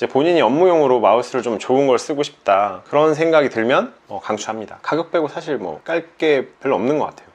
이제 본인이 업무용으로 마우스를 좀 좋은 걸 쓰고 싶다. 그런 생각이 들면 어, 강추합니다. 가격 빼고 사실 뭐 깔 게 별로 없는 것 같아요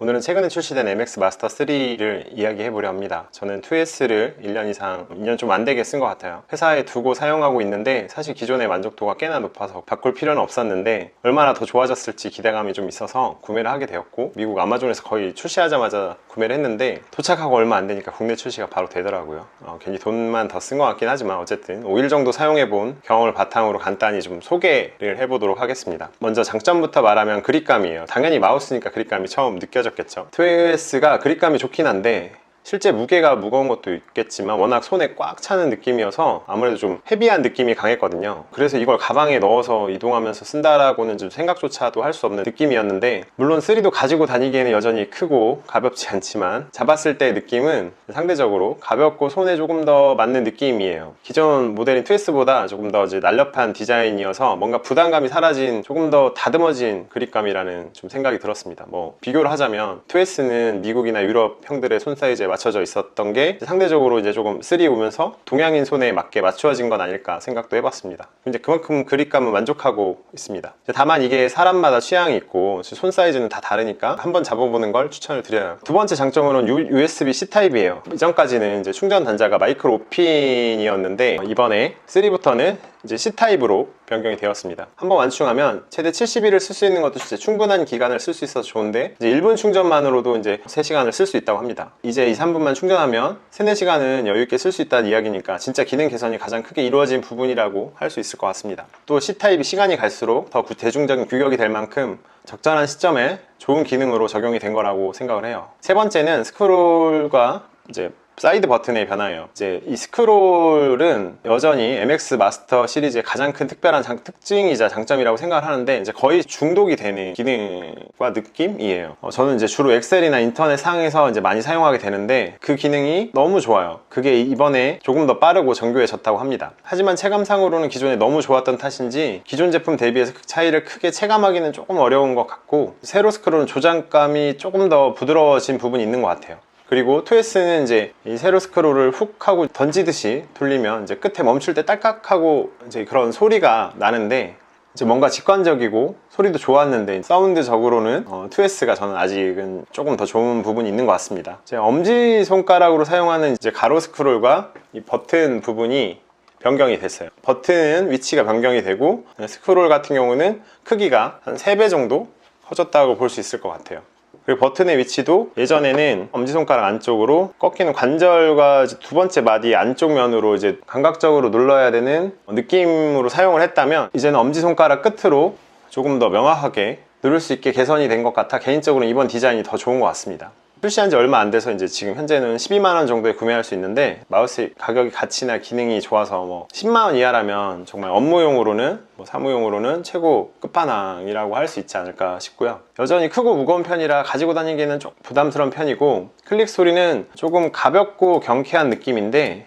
오늘은 최근에 출시된 MX 마스터 3를 이야기해 보려 합니다. 저는 2S를 1년 이상, 2년 좀 안 되게 쓴 것 같아요. 회사에 두고 사용하고 있는데 사실 기존의 만족도가 꽤나 높아서 바꿀 필요는 없었는데 얼마나 더 좋아졌을지 기대감이 좀 있어서 구매를 하게 되었고 미국 아마존에서 거의 출시하자마자 구매를 했는데 도착하고 얼마 안 되니까 국내 출시가 바로 되더라고요. 어, 괜히 돈만 더 쓴 것 같긴 하지만 어쨌든 5일 정도 사용해 본 경험을 바탕으로 간단히 좀 소개를 해보도록 하겠습니다. 먼저 장점부터 말하면 그립감이에요. 당연히 마우스니까 그립감이 처음 느껴 졌겠죠. 2S가 그립감이 좋긴 한데 실제 무게가 무거운 것도 있겠지만 워낙 손에 꽉 차는 느낌이어서 아무래도 좀 헤비한 느낌이 강했거든요. 그래서 이걸 가방에 넣어서 이동하면서 쓴다라고는 좀 생각조차도 할 수 없는 느낌이었는데 물론 3도 가지고 다니기에는 여전히 크고 가볍지 않지만 잡았을 때 느낌은 상대적으로 가볍고 손에 조금 더 맞는 느낌이에요. 기존 모델인 2S보다 조금 더 이제 날렵한 디자인이어서 뭔가 부담감이 사라진 조금 더 다듬어진 그립감이라는 좀 생각이 들었습니다. 뭐 비교를 하자면 2S는 미국이나 유럽 형들의 손 사이즈에 맞춰져 있었던 게 상대적으로 이제 조금 3 오면서 동양인 손에 맞게 맞추어진 건 아닐까 생각도 해봤습니다. 이제 그만큼 그립감은 만족하고 있습니다. 다만 이게 사람마다 취향이 있고 손 사이즈는 다 다르니까 한번 잡아보는 걸 추천을 드려요. 두 번째 장점으로는 USB-C 타입이에요. 이전까지는 이제 충전 단자가 마이크로 5핀이었는데 이번에 3부터는 이제 C 타입으로 변경이 되었습니다. 한번 완충하면 최대 70일을 쓸 수 있는 것도 진짜 충분한 기간을 쓸 수 있어서 좋은데 이제 1분 충전만으로도 이제 3시간을 쓸 수 있다고 합니다. 이제 2, 3분만 충전하면 3, 4시간은 여유 있게 쓸 수 있다는 이야기니까 진짜 기능 개선이 가장 크게 이루어진 부분이라고 할 수 있을 것 같습니다. 또 C 타입이 시간이 갈수록 더 구- 대중적인 규격이 될 만큼 적절한 시점에 좋은 기능으로 적용이 된 거라고 생각을 해요. 세 번째는 스크롤과 이제 사이드 버튼의 변화예요. 이제 이 스크롤은 여전히 MX 마스터 시리즈의 가장 큰 특별한 장- 특징이자 장점이라고 생각을 하는데 이제 거의 중독이 되는 기능과 느낌이에요. 어, 저는 이제 주로 엑셀이나 인터넷 상에서 이제 많이 사용하게 되는데 그 기능이 너무 좋아요. 그게 이번에 조금 더 빠르고 정교해졌다고 합니다. 하지만 체감상으로는 기존에 너무 좋았던 탓인지 기존 제품 대비해서 그 차이를 크게 체감하기는 조금 어려운 것 같고 세로 스크롤은 조작감이 조금 더 부드러워진 부분이 있는 것 같아요. 그리고 2S는 이제 이 세로 스크롤을 훅 하고 던지듯이 돌리면 이제 끝에 멈출 때 딸깍 하고 이제 그런 소리가 나는데 이제 뭔가 직관적이고 소리도 좋았는데 사운드적으로는 어, 2S가 저는 아직은 조금 더 좋은 부분이 있는 것 같습니다. 제 엄지 손가락으로 사용하는 이제 가로 스크롤과 이 버튼 부분이 변경이 됐어요. 버튼 위치가 변경이 되고 스크롤 같은 경우는 크기가 한 3배 정도 커졌다고 볼 수 있을 것 같아요. 그리고 버튼의 위치도 예전에는 엄지손가락 안쪽으로 꺾이는 관절과 두 번째 마디 안쪽 면으로 이제 감각적으로 눌러야 되는 느낌으로 사용을 했다면 이제는 엄지손가락 끝으로 조금 더 명확하게 누를 수 있게 개선이 된 것 같아 개인적으로 이번 디자인이 더 좋은 것 같습니다. 출시한 지 얼마 안 돼서 이제 지금 현재는 12만 원 정도에 구매할 수 있는데 마우스 가격이 가치나 기능이 좋아서 뭐 10만 원 이하라면 정말 업무용으로는 뭐 사무용으로는 최고 끝판왕이라고 할 수 있지 않을까 싶고요. 여전히 크고 무거운 편이라 가지고 다니기에는 좀 부담스러운 편이고 클릭 소리는 조금 가볍고 경쾌한 느낌인데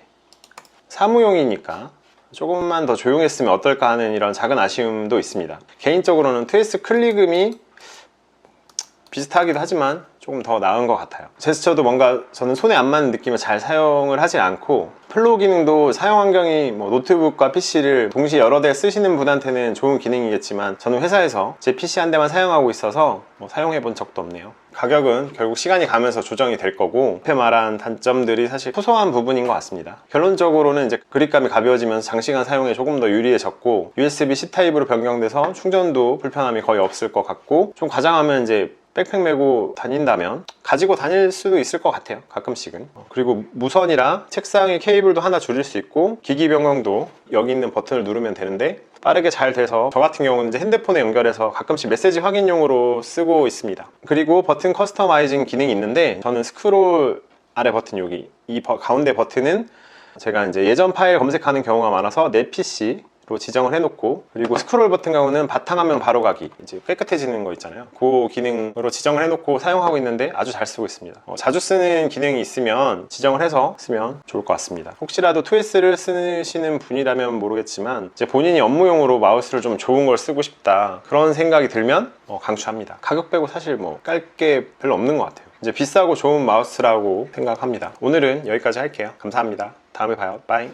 사무용이니까 조금만 더 조용했으면 어떨까 하는 이런 작은 아쉬움도 있습니다. 개인적으로는 트위스 클릭음이 비슷하기도 하지만 조금 더 나은 것 같아요. 제스처도 뭔가 저는 손에 안 맞는 느낌을 잘 사용을 하지 않고 플로우 기능도 사용 환경이 뭐 노트북과 PC를 동시에 여러 대 쓰시는 분한테는 좋은 기능이겠지만 저는 회사에서 제 PC 한 대만 사용하고 있어서 뭐 사용해 본 적도 없네요. 가격은 결국 시간이 가면서 조정이 될 거고 앞에 말한 단점들이 사실 소소한 부분인 것 같습니다. 결론적으로는 이제 그립감이 가벼워지면서 장시간 사용에 조금 더 유리해졌고 USB-C 타입으로 변경돼서 충전도 불편함이 거의 없을 것 같고 좀 과장하면 이제 백팩 메고 다닌다면 가지고 다닐 수도 있을 것 같아요 가끔씩은. 어, 그리고 무선이라 책상에 케이블도 하나 줄일 수 있고 기기 변경도 여기 있는 버튼을 누르면 되는데 빠르게 잘 돼서 저 같은 경우는 이제 핸드폰에 연결해서 가끔씩 메시지 확인용으로 쓰고 있습니다. 그리고 버튼 커스터마이징 기능이 있는데 저는 스크롤 아래 버튼 여기 이 버- 가운데 버튼은 제가 이제 예전 파일 검색하는 경우가 많아서 내 PC 로 지정을 해놓고 그리고 스크롤 버튼 경우는 바탕화면 바로 가기 이제 깨끗해지는 거 있잖아요. 그 기능으로 지정을 해놓고 사용하고 있는데 아주 잘 쓰고 있습니다. 어, 자주 쓰는 기능이 있으면 지정을 해서 쓰면 좋을 것 같습니다. 혹시라도 2S를 쓰시는 분이라면 모르겠지만 이제 본인이 업무용으로 마우스를 좀 좋은 걸 쓰고 싶다 그런 생각이 들면 어, 강추합니다. 가격 빼고 사실 뭐 깔 게 별로 없는 것 같아요. 이제 비싸고 좋은 마우스라고 생각합니다. 오늘은 여기까지 할게요. 감사합니다. 다음에 봐요. 빠이